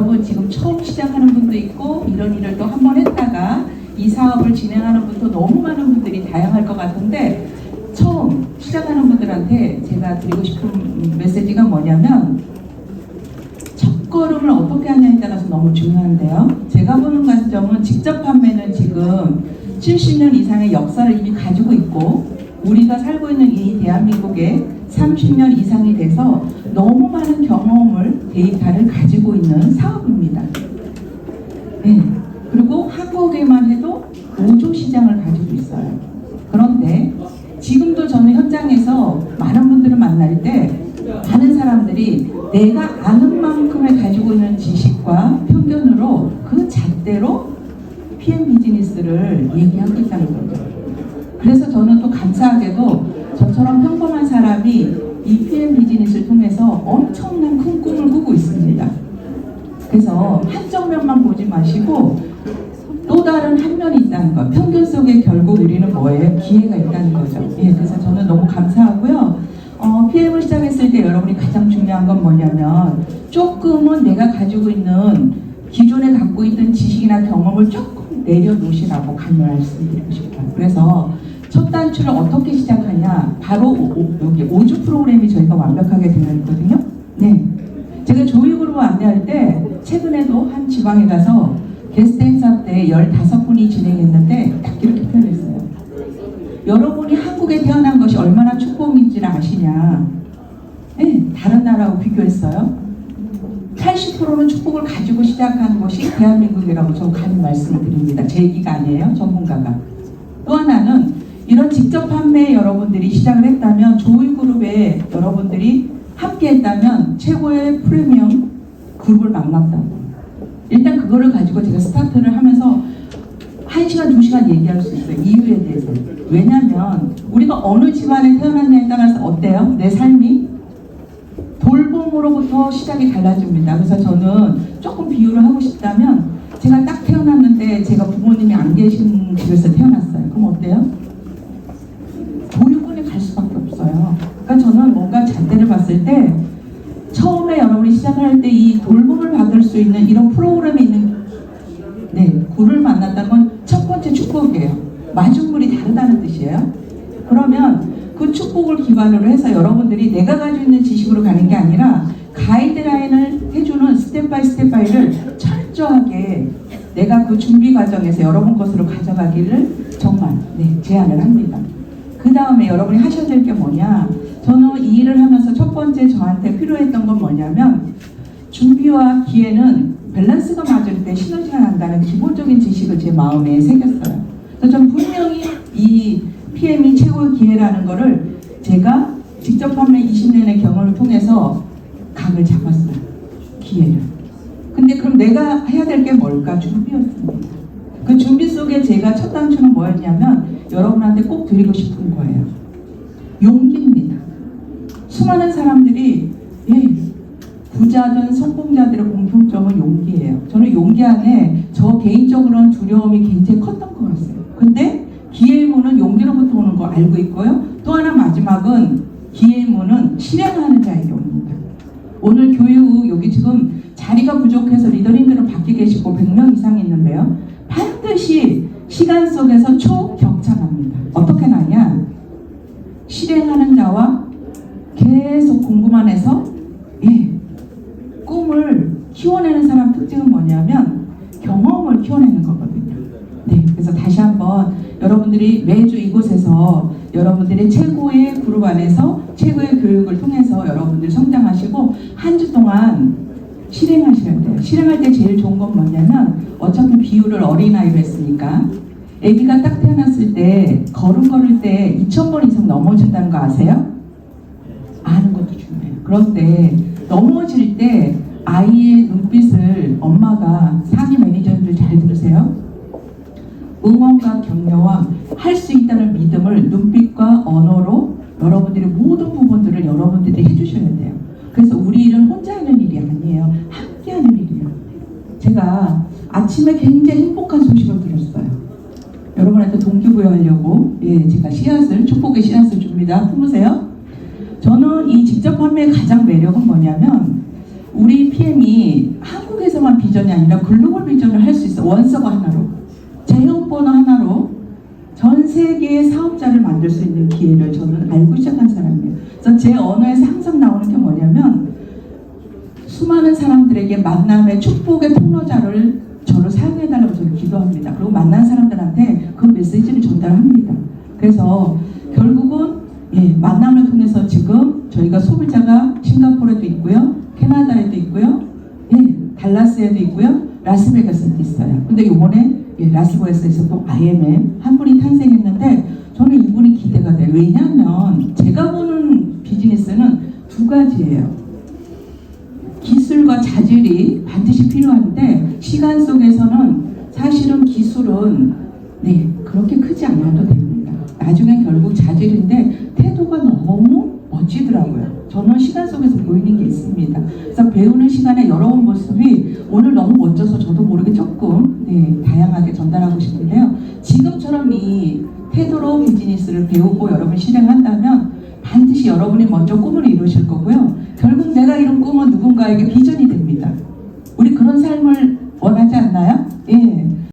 여러분 지금 처음 시작하는 분도 있고 이런 일을 또 한 번 했다가 이 사업을 진행하는 분도 너무 많은 분들이 다양할 것 같은데 처음 시작하는 분들한테 제가 드리고 싶은 메시지가 뭐냐면 첫걸음을 어떻게 하냐에 따라서 너무 중요한데요. 제가 보는 관점은 직접 판매는 지금 70년 이상의 역사를 이미 가지고 있고 우리가 살고 있는 이 대한민국에 30년 이상이 돼서 너무 많은 경험을 데이터를 가지고 있는 사업입니다. 네. 그리고 한국에만 해도 5조 시장을 가지고 있어요. 그런데 지금도 저는 현장에서 많은 분들을 만날 때 많은 사람들이 내가 아는 만큼의 가지고 있는 지식과 편견으로 그 잣대로 PM 비즈니스를 얘기하고 있다는 거죠. 그래서 저는 또 감사하게도 저처럼 평범한 사람이 이 PM 비즈니스를 통해서 엄청난 큰 꿈을 꾸고 있습니다. 그래서 한쪽 면만 보지 마시고 또 다른 한 면이 있다는 것. 편견 속에 결국 우리는 뭐예요? 기회가 있다는 거죠. 예, 그래서 저는 너무 감사하고요. 어, PM을 시작했을 때 여러분이 가장 중요한 건 뭐냐면 조금은 내가 가지고 있는 기존에 갖고 있던 지식이나 경험을 조금 내려놓으시라고 강요를 말씀드리고 싶어요. 그래서 첫 단추를 어떻게 시작하냐? 바로 오- 오- 여기 5주 프로그램이 저희가 완벽하게 되어 있거든요. 네. 제가 조이그룹 안내할 때 최근에도 한 지방에 가서 게스트 행사 때 15분이 진행했는데 딱 이렇게 표현했어요. 여러분이 한국에 태어난 것이 얼마나 축복인지를 아시냐? 네, 다른 나라하고 비교했어요. 80%는 축복을 가지고 시작한 것이 대한민국이라고 저는 감히 말씀을 드립니다. 제 얘기가 아니에요. 전문가가. 또 하나는 이런 직접 판매 여러분들이 시작을 했다면 조이그룹에 여러분들이 함께 했다면 최고의 프리미엄 그룹을 만났다고. 일단 그거를 가지고 제가 스타트를 하면서 한 시간, 두 시간 얘기할 수 있어요. 이유에 대해서. 왜냐면 우리가 어느 집안에 태어났냐에 따라서 어때요? 내 삶이? 돌봄으로부터 시작이 달라집니다. 그래서 저는 조금 비유를 하고 싶다면 제가 딱 태어났는데 제가 부모님이 안 계신 집에서 태어났어요. 그럼 어때요? 보육원에 갈 수밖에 없어요. 그러니까 저는 뭔가 잣대를 봤을 때 처음에 여러분이 시작을 할 때 이 돌봄을 받을 수 있는 이런 프로그램이 있는 네, 굴을 만났다는 건 첫 번째 축복이에요. 마중물이 다르다는 뜻이에요. 그러면 그 축복을 기반으로 해서 여러분들이 내가 가지고 있는 지식으로 가는 게 아니라 가이드라인을 해주는 스텝 바이 스텝 바이를 철저하게 내가 그 준비 과정에서 여러분 것으로 가져가기를 정말 네, 제안을 합니다. 그 다음에 여러분이 하셔야 될 게 뭐냐? 저는 이 일을 하면서 첫 번째 저한테 필요했던 건 뭐냐면 준비와 기회는 밸런스가 맞을 때 시너지가 난다는 기본적인 지식을 제 마음에 새겼어요. 그래서 전 분명히 이 PM이 최고의 기회라는 거를 제가 직접 판매 20년의 경험을 통해서 각을 잡았어요. 기회를. 근데 그럼 내가 해야 될 게 뭘까? 준비였습니다. 그 준비 속에 제가 첫 단추는 뭐였냐면 여러분한테 꼭 드리고 싶은 거예요. 용기입니다. 수많은 사람들이 예, 부자든 성공자들의 공통점은 용기예요. 저는 용기 안에 저 개인적으로는 두려움이 굉장히 컸던 것 같아요. 근데 기회의 문은 용기로부터 오는 거 알고 있고요. 또 하나 마지막은 기회의 문은 실행하는 자에게 옵니다. 오늘 교육 여기 지금 자리가 부족해서 리더님들은 밖에 계시고 100명 이상 있는데요. 반드시 시간 속에서 초격차납니다. 어떻게 나냐? 실행하는 자와 계속 공부만 해서 예, 꿈을 키워내는 사람 특징은 뭐냐면 경험을 키워내는 거거든요. 네, 그래서 다시 한번 여러분들이 매주 이곳에서 여러분들의 최고의 그룹 안에서 최고의 교육을 통해서 여러분들이 성장하시고 한 주 동안 실행하셔야 돼요. 실행할 때 제일 좋은 건 뭐냐면 어차피 비유를 어린아이로 했으니까 아기가 딱 태어났을 때 걸음 걸을 때 2,000번 이상 넘어진다는 거 아세요? 아는 것도 중요해요. 그런데 넘어질 때 아이의 눈빛을 엄마가 매니저들 잘 들으세요. 응원과 격려와 할 수 믿음을 눈빛과 언어로 여러분들의 모든 부분들을 여러분들이 해주셔야 돼요. 그래서 우리 일은 혼자 하는 일이 아니에요. 함께 하는 일이에요. 제가 아침에 굉장히 행복한 소식을 들었어요. 여러분한테 동기부여하려고 예, 제가 씨앗을 축복의 씨앗을 줍니다. 품으세요. 저는 이 직접 판매의 가장 매력은 뭐냐면 우리 PM이 한국에서만 비전이 아니라 글로벌 비전을 할 수 있어. 원서버 하나로. 제휴번호 하나로 전 세계의 사업자를 만들 수 있는 기회를 저는 알고 시작한 사람이에요. 그래서 제 언어에서 항상 나오는 게 뭐냐면 수많은 사람들에게 만남의 축복의 통로자를 저를 사용해달라고 저는 기도합니다. 그리고 만난 사람들한테 그 메시지를 전달합니다. 그래서 결국은 예, 만남을 통해서 지금 저희가 소비자가 싱가포르에도 있고요, 캐나다에도 있고요, 예, 달라스에도 있고요, 라스베가스에도 있어요. 근데 이번에 예, 라스베가스에서도 IMM 한 분이 탄생했는데 저는 이분이 기대가 돼요. 왜냐하면 제가 보는 비즈니스는 두 가지예요. 기술과 자질이 반드시 필요한데 시간 속에서는 사실은 기술은 네 그렇게 크지 않아도 됩니다. 나중에 결국 자질인데 던지더라고요. 저는 시간 속에서 보이는 게 있습니다. 그래서 배우는 시간에 여러분 모습이 오늘 너무 멋져서 저도 모르게 조금 네, 다양하게 전달하고 싶은데요. 지금처럼 이 태도로 비즈니스를 배우고 여러분 실행한다면 반드시 여러분이 먼저 꿈을 이루실 거고요. 결국 내가 이룬 꿈은 누군가에게 비전이 됩니다. 우리 그런 삶을 원하지 않나요? 예.